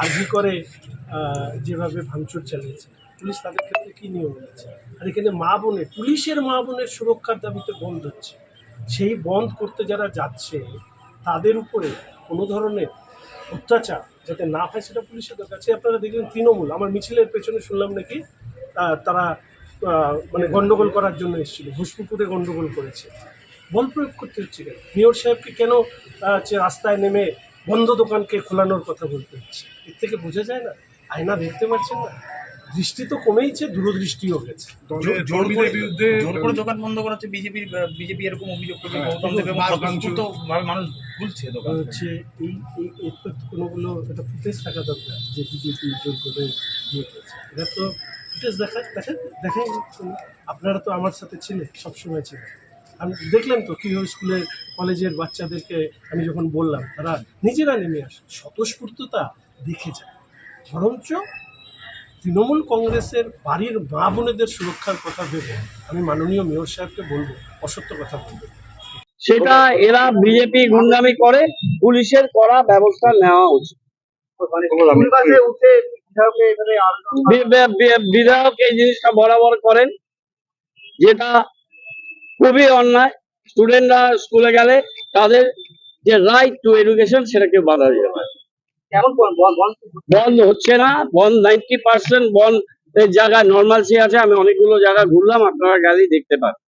আর্জি করে যেভাবে ভাঙচুর চালিয়েছে। পুলিশ তাদের ক্ষেত্রে কী নিয়ম নিয়েছে আর এখানে মা বোনের, পুলিশের মা বোনের সুরক্ষার দাবিতে বন্ধ হচ্ছে। সেই বন্ধ করতে যারা যাচ্ছে, তাদের উপরে কোনো ধরনের অত্যাচার যাতে না হয় সেটা পুলিশের আছে আপনারা দেখলেন তৃণমূল, আমার মিছিলের পেছনে শুনলাম নাকি তারা মানে গণ্ডগোল করার জন্য এসেছিল ঘুষপুকুরে গণ্ডগোল করেছে। বল প্রয়োগ করতে হচ্ছে কেন? মেয়র সাহেবকে কেন রাস্তায় নেমে বন্ধ দোকানকে খোলানোর কথা বলতে হচ্ছে। এর থেকে বোঝা যায় না আয়না দেখতে পাচ্ছেন না। দৃষ্টি তো কমেইছে দূরদৃষ্টিও গেছে। বিরুদ্ধে জোর করে দোকান বন্ধ করাচ্ছে বিজেপির বিজেপি এরকম অভিযোগ করছে হ্যাঁ, গৌতম দেব মানুষ খুলছে দোকান হচ্ছে এই এই কোনোগুলো একটা ফুটেজ থাকা দরকার যে বিজেপি জোর করে ইয়ে করছে এটা তো ফুটেজ দেখা দেখেন দেখেন আপনারা তো আমার সাথে ছিলেন সবসময় ছিলেন। আমি দেখলেন তো কীভাবে স্কুলের কলেজের বাচ্চাদেরকে আমি যখন বললাম তারা নিজেরা নেমে আসে। স্বতঃস্ফূর্ততা দেখে যায়। বরঞ্চ তৃণমূল কংগ্রেসের বাড়ির মা বোনেদের সুরক্ষার কথা ভেবে আমি মাননীয় মেয়র সাহেবকে বলব অসত্য কথা বলব। সেটা এরা বিজেপি গুন্ডামি করে পুলিশের করা ব্যবস্থা নেওয়া উচিত। বিধায়ক এই জিনিসটা বরাবর করেন যেটা খুবই অন্যায়। স্টুডেন্টরা স্কুলে গেলে তাদের যে রাইট টু এডুকেশন সেটাকে বাধা দিতে পারে বন্ধ হচ্ছে না বন্ধ নাইনটি পার্সেন্ট বন্ধ এর নর্মাল সে আছে আমি অনেকগুলো জায়গা ঘুরলাম আপনারা গেলেই দেখতে পান।